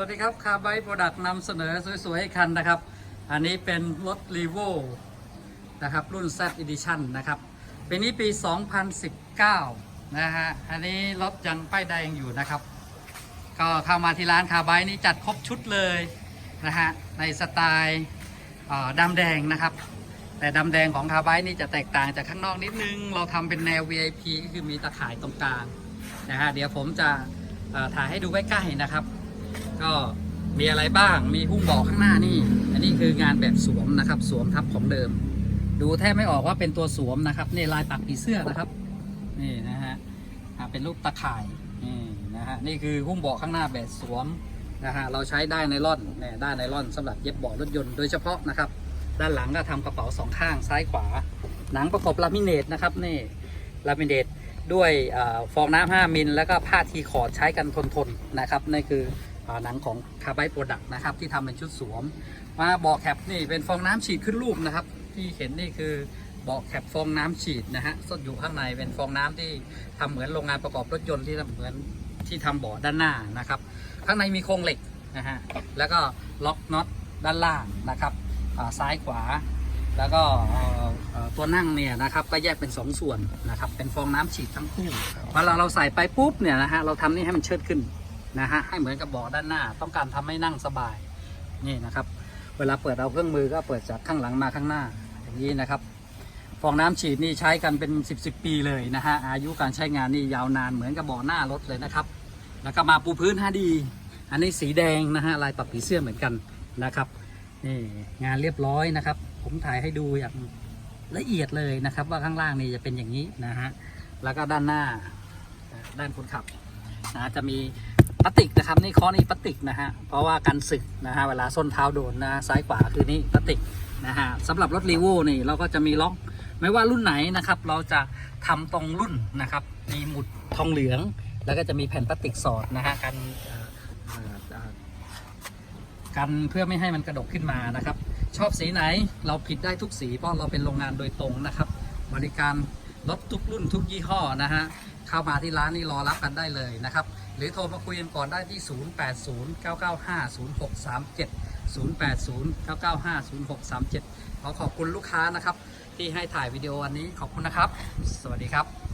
สวัสดีครับคาร์ไบโปรดักต์นำเสนอสวยๆให้คันนะครับ อันนี้เป็นรถ r e v o นะครับ รุ่น Z Edition นะครับปีนี้ปี 2019 นะฮะ อันนี้รถยังป้ายแดงอยู่นะครับ ก็เข้ามาที่ร้านคาร์ไบนี่จัดครบชุดเลยนะฮะ ในสไตล์ดำแดงนะครับ แต่ดำแดงของคาร์ไบนี่จะแตกต่างจากข้างนอกนิดนึง เราทำเป็นแนว VIP ก็คือมีตะข่ายตรงกลางนะฮะ เดี๋ยวผมจะถ่ายให้ดูใกล้ๆนะครับ ก็มีอะไรบ้าง มีหุ้มเบาะข้างหน้านี่ อันนี้คืองานแบบสวมนะครับ สวมทับของเดิม ดูแทบไม่ออกว่าเป็นตัวสวมนะครับนี่ลายปักผีเสื้อนะครับ นี่นะฮะเป็นรูปตะข่ายนี่นะฮะนี่คือหุ้มเบาะข้างหน้าแบบสวมนะฮะเราใช้ได้ไนล่อนเนี่ยได้ไนล่อนสำหรับเย็บเบาะรถยนต์โดยเฉพาะนะครับ ด้านหลังก็ทำกระเป๋าสองข้างซ้ายขวา หนังประกบลามิเนตนะครับนี่ลามิเนตด้วยอฟองน้ำ5มิล แล้วก็ผ้าทีคอร์ดใช้กันทนๆนะครับนี่คือ หนังของคาร์ไบโปรดักต์นะครับที่ทำเป็นชุดสวม มาเบาะแคปนี่เป็นฟองน้ำฉีดขึ้นรูปนะครับ ที่เห็นนี่คือเบาะแคปฟองน้ำฉีดนะฮะซ่อนอยู่ข้างในเป็นฟองน้ำที่ทำเหมือนโรงงานประกอบรถยนต์ที่ทำเหมือนที่ทำเบาะด้านหน้านะครับ ข้างในมีโครงเหล็กนะฮะแล้วก็ล็อกน็อตด้านล่างนะครับซ้ายขวา แล้วก็ตัวนั่งเนี่ยนะครับก็แยกเป็นสองส่วนนะครับเป็นฟองน้ำฉีดทั้งคู่เวลาเราใส่ไปปุ๊บเนี่ยนะฮะเราทำนี่ให้มันเชิดขึ้น นะฮะให้เหมือนกับเบาะด้านหน้า ต้องการทำให้นั่งสบายนี่นะครับ เวลาเปิดเอาเครื่องมือก็เปิดจากข้างหลังมาข้างหน้าอย่างนี้นะครับฟองน้ำฉีดนี่ใช้กันเป็น 10บสปีเลยนะฮะอายุการใช้งานนี่ยาวนานเหมือนกับเบาะหน้ารถเลยนะครับ แล้วก็มาปูพื้น 5D อันนี้สีแดงนะฮะลายปักผีเสื้อเหมือนกันนะครับนี่งานเรียบร้อยนะครับ ผมถ่ายให้ดูอย่างละเอียดเลยนะครับ ว่าข้างล่างนี่จะเป็นอย่างนี้นะฮะแล้วก็ด้านหน้าด้านคนขับนะจะมี พลาสติกนะครับนี่ข้อนี้พลาสติกนะฮะเพราะว่ากันสึกนะฮะเวลาส้นเท้าโดนนะซ้ายขวาคือนี่พลาสติกนะฮะสำหรับรถรีโวนี่เราก็จะมีล็อกไม่ว่ารุ่นไหนนะครับ เราจะทำตรงรุ่นนะครับ มีหมุดทองเหลือง แล้วก็จะมีแผ่นพลาสติกสอดนะฮะกันเอ่อเอ่อเอ่อกันเพื่อไม่ให้มันกระดกขึ้นมานะครับ ชอบสีไหนเราผิดได้ทุกสีเพราะเราเป็นโรงงานโดยตรงนะครับ บริการรถทุกรุ่นทุกยี่ห้อนะฮะ เข้ามาที่ร้านนี่รอรับกันได้เลยนะครับ หรือโทรมาคุยกันก่อนได้ที่ 0809950637 0809950637 ขอขอบคุณลูกค้านะครับ ที่ให้ถ่ายวิดีโออันนี้ขอบคุณนะครับ สวัสดีครับ